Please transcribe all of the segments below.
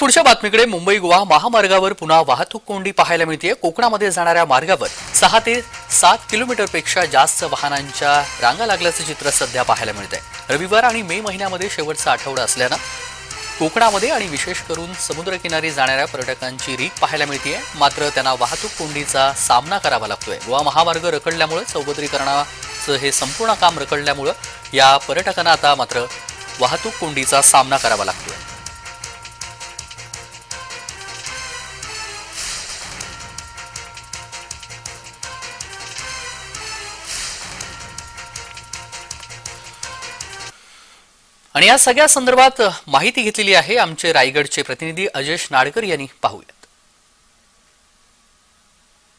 पुढच्या बातमीकडे मुंबई गोवा महामार्गावर पुन्हा वाहतूक कोंडी पाहायला मिळते कोकणामध्ये जाणाऱ्या मार्गावर सहा ते सात किलोमीटरपेक्षा जास्त वाहनांच्या रांगा लागल्याचं चित्र सध्या पाहायला मिळत आहे रविवार आणि मे महिन्यामध्ये शेवटचा आठवडा असल्यानं कोकणामध्ये आणि विशेष करून समुद्रकिनारी जाणाऱ्या पर्यटकांची रीक पाहायला मिळते मात्र त्यांना वाहतूक कोंडीचा सामना करावा लागतोय. गोवा महामार्ग रखडल्यामुळे चौपदरीकरणाचं हे संपूर्ण काम रखडल्यामुळं या पर्यटकांना आता मात्र वाहतूक कोंडीचा सामना करावा लागतोय. आणि या सगळ्या संदर्भात माहिती घेतलेली आहे आमचे रायगडचे प्रतिनिधी अजेश नाडकर यांनी. पाहूयात.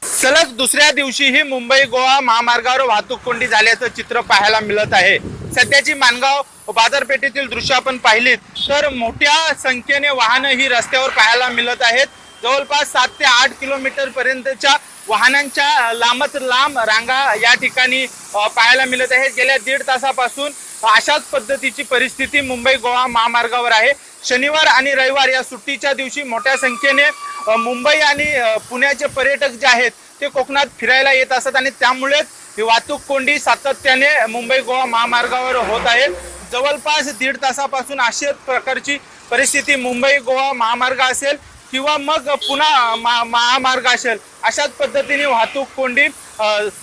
सलग दुसऱ्या दिवशीही मुंबई गोवा महामार्गावर वाहतूक कोंडी झाल्याचं चित्र पाहायला मिळत आहे. सध्याची मानगाव बाजारपेठेतील दृश्य आपण पाहिलीत तर मोठ्या संख्येने वाहनं ही रस्त्यावर पाहायला मिळत आहेत. जवळपास सात ते आठ किलोमीटर पर्यंतच्या वाहनांच्या लांबच लांब रांगा या ठिकाणी पाहायला मिळत आहेत. गेल्या दीड तासापासून अशाच पद्धतीची परिस्थिती मुंबई गोवा महामार्गावर आहे. शनिवार आणि रविवार या सुट्टीच्या दिवशी मोठ्या संख्येने मुंबई आणि पुण्याचे पर्यटक जे आहेत ते कोकणात फिरायला येत असतात आणि त्यामुळेच ही वाहतूक कोंडी सातत्याने मुंबई गोवा महामार्गावर होत आहे. जवळपास दीड तासापासून अशाच प्रकारची परिस्थिती मुंबई गोवा महामार्ग असेल किंवा मग पुन्हा मा- महामार्ग असेल अशाच पद्धतीने वाहतूक कोंडी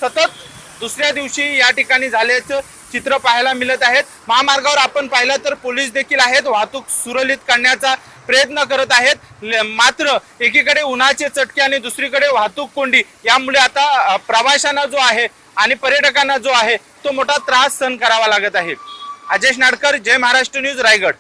सतत दुसऱ्या दिवशी या ठिकाणी झाल्याचं चित्र पाहायला मिळत आहेत. महामार्गावर आपण पाहिलं तर पोलीस देखील आहेत. वाहतूक सुरळीत करण्याचा प्रयत्न करत आहेत. मात्र एकीकडे उन्हाचे चटके आणि दुसरीकडे वाहतूक कोंडी. यामुळे आता प्रवाशांना जो आहे आणि पर्यटकांना जो आहे तो मोठा त्रास सहन करावा लागत आहे. अजेश नाडकर जय महाराष्ट्र न्यूज रायगड.